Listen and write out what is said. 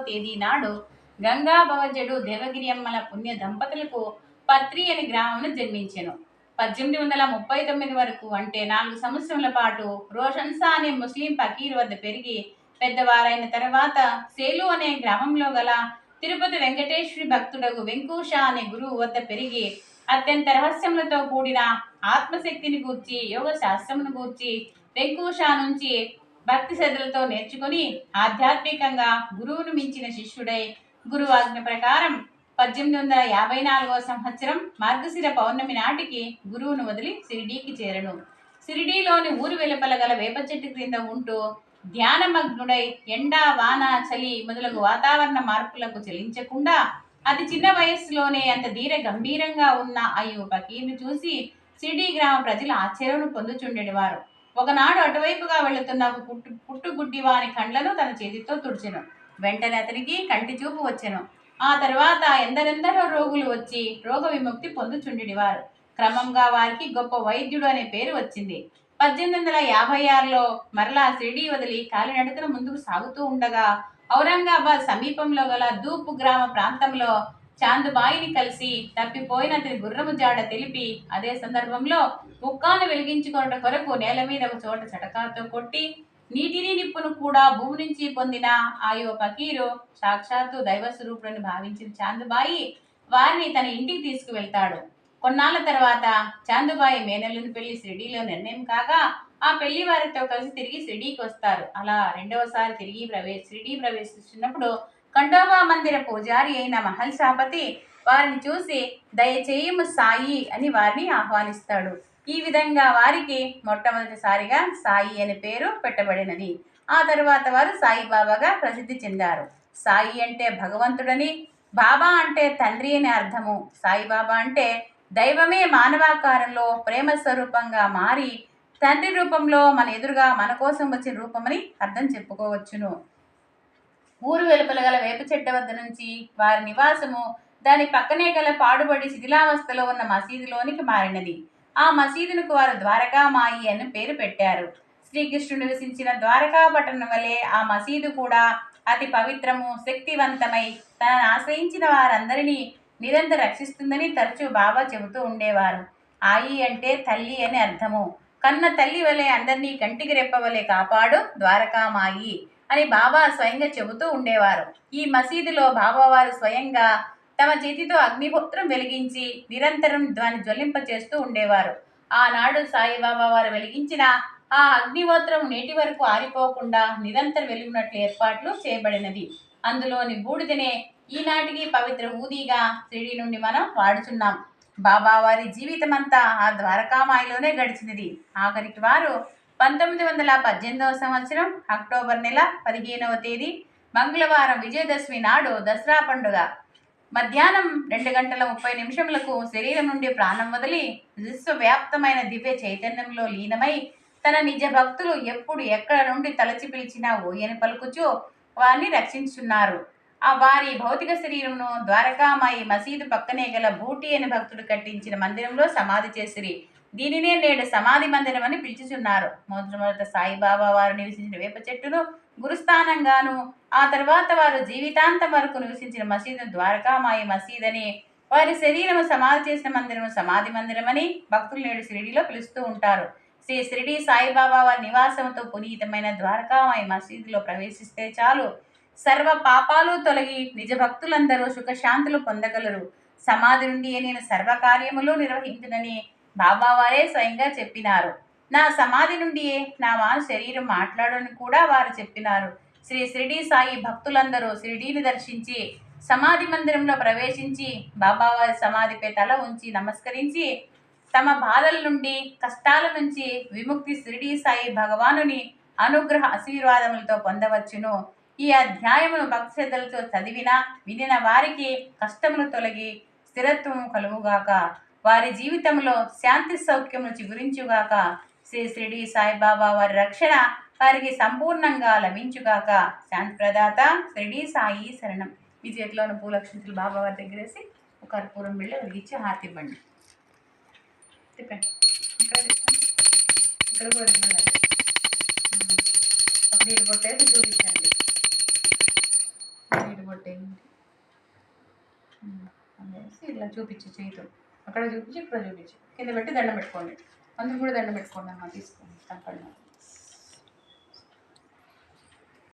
తేదీ నాడు గంగా భవజుడు దేవగిరి అమ్మల పుణ్య దంపతులకు పత్రి అని గ్రామంలో జన్మించెను. పద్దెనిమిది వందల ముప్పై తొమ్మిది వరకు అంటే నాలుగు సంవత్సరముల పాటు రోషన్సా అనే ముస్లిం ఫకీర్ వద్ద పెరిగి పెద్దవారైన తర్వాత సేలు అనే గ్రామంలో గల తిరుపతి వెంకటేశ్వరి భక్తుడకు వెంకూష అనే గురువు వద్ద పెరిగి అత్యంత రహస్యములతో కూడిన ఆత్మశక్తిని గూర్చి యోగ శాస్త్రమును గూర్చి వెంకూష నుంచి భక్తి శ్రద్ధలతో నేర్చుకుని ఆధ్యాత్మికంగా గురువును మించిన శిష్యుడై గురువాజ్ఞ ప్రకారం పద్దెనిమిది వందల యాభై నాలుగవ సంవత్సరం మార్గశిర పౌర్ణమి నాటికి గురువును వదిలి సిరిడీకి చేరను. సిరిడీలోని ఊరు వెలుపల గల వేప చెట్టు క్రింద ఉంటూ ధ్యానమగ్నుడై ఎండ వాన చలి మొదలగు వాతావరణ మార్పులకు చెలించకుండా అతి చిన్న వయస్సులోనే అంత ధీర గంభీరంగా ఉన్న ఆ యువ చూసి సిరిడీ గ్రామ ప్రజలు ఆశ్చర్యం పొందుచుండేవారు. ఒకనాడు అటువైపుగా వెళుతున్న ఒక పుట్టు పుట్టుగుడ్డి వాని కండ్లను తన చేతితో తుడిచెను. వెంటనే అతనికి కంటి చూపు వచ్చెను. ఆ తర్వాత ఎందరెందరో రోగులు వచ్చి రోగ విముక్తి పొందుచుండివారు క్రమంగా వారికి గొప్ప వైద్యుడు అనే పేరు వచ్చింది. పద్దెనిమిది వందల యాభై ఆరులో మరలా షిరిడీ వదిలి కాలినడకన ముందుకు సాగుతూ ఉండగా ఔరంగాబాద్ సమీపంలో గల దూపు గ్రామ ప్రాంతంలో చాందుబాయిని కలిసి తప్పిపోయిన అతని గుర్రము జాడ తెలిపి అదే సందర్భంలో ముక్కాను వెలిగించుకొనుట కొరకు నేల మీద ఒక చోట చటకాతో కొట్టి నీటిని నిప్పును కూడా భూమి నుంచి పొందిన ఆ యువ ఫకీరు సాక్షాత్తు దైవ స్వరూపుడని భావించిన చాందుబాయి వారిని తన ఇంటికి తీసుకువెళ్తాడు. కొన్నాళ్ళ తర్వాత చాందుబాయి మేనల్లుని పెళ్ళి షిరిడీలో నిర్ణయం కాగా ఆ పెళ్ళి వారితో కలిసి తిరిగి షిరిడీకి వస్తారు. అలా రెండవసారి తిరిగి ప్రవేశ షిరిడీ ప్రవేశిస్తున్నప్పుడు ఖండోబా మందిర పూజారి అయిన మహల్ సాపతి వారిని చూసి దయచేయము సాయి అని వారిని ఆహ్వానిస్తాడు. ఈ విధంగా వారికి మొట్టమొదటిసారిగా సాయి అనే పేరు పెట్టబడినది. ఆ తరువాత వారు సాయిబాబాగా ప్రసిద్ధి చెందారు. సాయి అంటే భగవంతుడని బాబా అంటే తండ్రి అని అర్థము. సాయిబాబా అంటే దైవమే మానవాకారంలో ప్రేమ స్వరూపంగా మారి తండ్రి రూపంలో మన ఎదురుగా మన కోసం వచ్చిన రూపమని అర్థం చెప్పుకోవచ్చును. ఊరు వెలుపల గల వేప చెట్ట వద్ద నుంచి వారి నివాసము దాని పక్కనే గల పాడుబడి శిథిలావస్థలో ఉన్న మసీదులోనికి మారినది. ఆ మసీదునకు వారు ద్వారకామాయి అని పేరు పెట్టారు. శ్రీకృష్ణుడు నివసించిన ద్వారకా పట్టణం వలె ఆ మసీదు కూడా అతి పవిత్రము శక్తివంతమై తనను ఆశ్రయించిన వారందరినీ నిరంతర రక్షిస్తుందని తరచూ బాబా చెబుతూ ఉండేవారు. ఆయి అంటే తల్లి అని అర్థము. కన్న తల్లి వలె అందరినీ కంటికి రెప్పవలే కాపాడు ద్వారకామాయి. అని బాబా స్వయంగా చెబుతూ ఉండేవారు. ఈ మసీదులో బాబావారు స్వయంగా తమ చేతితో అగ్నిహోత్రం వెలిగించి నిరంతరం దాన్ని జ్వలింప చేస్తూ ఉండేవారు. ఆనాడు సాయిబాబా వారు వెలిగించిన ఆ అగ్నిహోత్రం నేటి వరకు ఆరిపోకుండా నిరంతరం వెలుగునట్లు ఏర్పాట్లు చేయబడినది. అందులోని బూడిదనే ఈనాటికి పవిత్ర ఊదిగా షిరిడి నుండి మనం వాడుచున్నాం. బాబా వారి జీవితమంతా ఆ ద్వారకామాయిలోనే గడిచినది. ఆఖరికి వారు పంతొమ్మిది వందల పద్దెనిమిదవ సంవత్సరం అక్టోబర్ నెల పదిహేనవ తేదీ మంగళవారం విజయదశమి నాడు దసరా పండుగ. మధ్యాహ్నం రెండు గంటల ముప్పై నిమిషములకు శరీరం నుండి ప్రాణం వదిలి విశ్వవ్యాప్తమైన దివ్య చైతన్యంలో లీనమై తన నిజ భక్తులు ఎప్పుడు ఎక్కడ నుండి తలచి పిలిచినా ఓయని పలుకుచూ వారిని రక్షించున్నారు. ఆ వారి భౌతిక శరీరంను ద్వారకామాయి మసీదు పక్కనే గల బూటి అని భక్తుడు కట్టించిన మందిరంలో సమాధి చేసిరి. దీనినే నేడు సమాధి మందిరం అని పిలుచుచున్నారు. మొదట సాయిబాబా వారు నివసించిన వేప చెట్టును గురుస్థానంగాను ఆ తర్వాత వారు జీవితాంతం వరకు నివసించిన మసీదు ద్వారకామాయి మసీద్ అని వారి శరీరము సమాధి చేసిన మందిరము సమాధి మందిరమని భక్తులు నేడు షిరిడిలో పిలుస్తూ ఉంటారు. శ్రీ షిరిడి సాయిబాబా వారి నివాసంతో పునీతమైన ద్వారకామాయి మసీదులో ప్రవేశిస్తే చాలు. సర్వ పాపాలు తొలగి నిజ భక్తులందరూ సుఖశాంతులు పొందగలరు. సమాధి నుండి నేను సర్వకార్యములు నిర్వహించునని బాబావారే స్వయంగా చెప్పినారు. నా సమాధి నుండి నా వారు శరీరం మాట్లాడని కూడా వారు చెప్పినారు. శ్రీ షిరిడి సాయి భక్తులందరూ షిరిడీని దర్శించి సమాధి మందిరంలో ప్రవేశించి బాబావారి సమాధిపై తల ఉంచి నమస్కరించి తమ బాధల నుండి కష్టాల నుంచి విముక్తి షిరిడి సాయి భగవానుని అనుగ్రహ ఆశీర్వాదములతో పొందవచ్చును. ఈ అధ్యాయమును భక్తిశ్రద్ధలతో చదివిన వినిన వారికి కష్టమును తొలగి స్థిరత్వము కలుగుగాక. వారి జీవితంలో శాంతి సౌఖ్యమును చిగురించుగాక. శ్రీ షిరిడి సాయిబాబా వారి రక్షణ వారికి సంపూర్ణంగా లభించుగాక. శాంతి ప్రదాత శ్రీడీ సాయి శరణం. మీ చేతిలోని పూలక్షంతులు బాబా వారి దగ్గరేసి ఒక కర్పూరం వెళ్ళి వెలిగించి హారతి ఇవ్వండి. తిప్పండి. ఇక్కడ కూడా ఇవ్వండి అప్పుడు కొట్టేసి చూపించండి. కొట్టేయండి ఉమ్, అనేసి ఇలా చూపించు చేయితో. అక్కడ చూపించి ఇక్కడ చూపించు. కింద పెట్టి దండం పెట్టుకోండి. అందరూ కూడా దండం పెట్టుకోండి అమ్మ తీసుకోండి కనపడిన